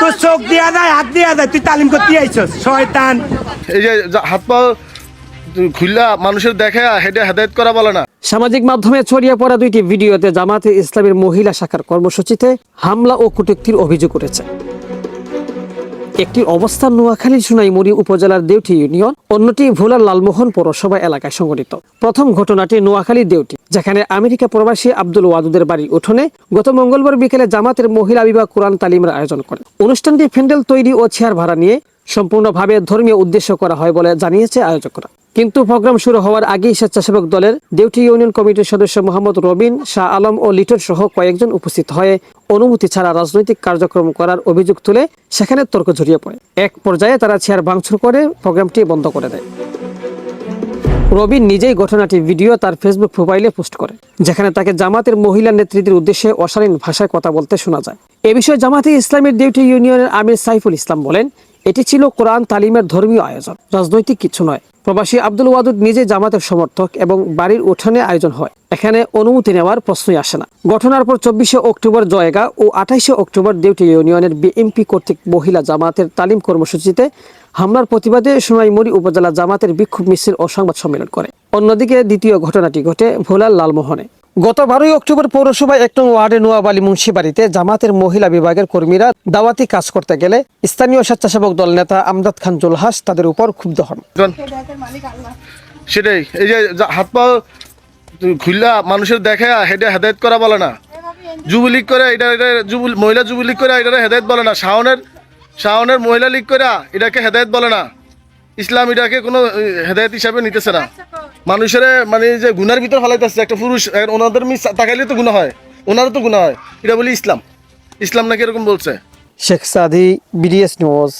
তোর চোখ দিয়া যায় হাত দিয়া যায় তুই তালিম করতে আইছস শয়তান। এই যে হাত পা খুললা মানুষের দেখা হেডে হেদায়ত করা বলে না। সামাজিক মাধ্যমে ছড়িয়ে পড়া দুইটি ভিডিওতে জামাতে ইসলামের মহিলা শাখার কর্মসূচিতে হামলা ও কটুক্তির অভিযোগ উঠেছে। একটি অবস্থান নোয়াখালী সোনাইমুড়ি উপজেলার দেউটি ইউনিয়ন, অন্যটি ভোলার লালমোহন পৌরসভা এলাকায় সংঘটিত। প্রথম ঘটনাটি নোয়াখালী দেউটি, যেখানে আমেরিকা প্রবাসী আব্দুল ওয়াদুদের বাড়ি উঠোনে গত মঙ্গলবার বিকেলে জামাতের মহিলা বিভাগ কোরআন তালিমের আয়োজন করে। অনুষ্ঠানটি ফেন্ডেল তৈরি ও চেয়ার ভাড়া নিয়ে সম্পূর্ণভাবে ধর্মীয় উদ্দেশ্য করা হয় বলে জানিয়েছে আয়োজকরা। কিন্তু প্রোগ্রাম শুরু হওয়ার আগেই স্বেচ্ছাসেবক দলের দেউটি ইউনিয়ন কমিটির সদস্য মোহাম্মদ রবিন, শাহ আলম ও লিটন সহ কয়েকজন উপস্থিত হয়ে অনুমতি ছাড়া রাজনৈতিক কার্যক্রম করার অভিযোগ তুলে সেখানে তর্ক জড়িয়ে পড়ে। এক পর্যায়ে তারা চেয়ার ভাঙচুর করে প্রোগ্রামটি বন্ধ করে দেয়। রবিন নিজেই ঘটনাটি ভিডিও তার ফেসবুক প্রোফাইলে পোস্ট করে, যেখানে তাকে জামাতের মহিলা নেতৃত্বের উদ্দেশ্যে অশালীন ভাষায় কথা বলতে শোনা যায়। এ বিষয়ে জামাতে ইসলামের ডিউটি ইউনিয়নের আমির সাইফুল ইসলাম বলেন এটি ছিল কোরআন তালিমের ধর্মীয় আয়োজন। রাজনৈতিক কিছু নয়। প্রবাসী আব্দুল ওয়াদুদ নিজে জামাতের সমর্থক এবং বাড়ির উঠানে আয়োজন হয়। এখানে অনুমতি নেওয়ার প্রশ্নই আসে না। ঘটনার পর চব্বিশে অক্টোবর জয়গা ও আঠাইশে অক্টোবর ডিউটি ইউনিয়নের বিএমপি কর্তৃক মহিলা জামাতের তালিম কর্মসূচিতে হামলার প্রতিবাদে সোনাইমুড়ি উপজেলা জামাতের বিক্ষোভ মিছিল ও সংবাদ সম্মেলন করে। অন্যদিকে দ্বিতীয় ঘটনাটি ঘটে ভোলার লালমোহনে। গত বারোই অক্টোবর পৌরসভায় এক নং ওয়ার্ডে নোয়াবালী মুন্সিবাড়িতে জামাতের মহিলা বিভাগের কর্মীরা দাওয়াতি কাজ করতে গেলে স্থানীয় স্বেচ্ছাসেবক দল নেতা আমদাদ খান জুলহাস তাদের উপর ক্ষুব্ধ হন। সেটাই, এই যে হাত পা খুললা, মানুষের দেখে হেডে হেদায়ত করা বলে না। যুবলীগ করে এটা এটা যুব মহিলা যুবলীগ করে এটা হেদায়ত বলে না। শাওনের শাওনের মহিলা লীগ করে এটাকে হেদায়ত বলে না। ইসলাম এটাকে কোনো হেদায়ত হিসাবে নিতেছে না। মানুষের মানে যে গুনার ভিতর ফালাইতেছে, একটা পুরুষ ওনাদের মিস তাকাইলে তো গুণা হয়, ওনারও তো গুণা হয়। এটা বলি ইসলাম। ইসলাম নাকি এরকম বলছে? শেখ সাদি বিডিএস নিউজ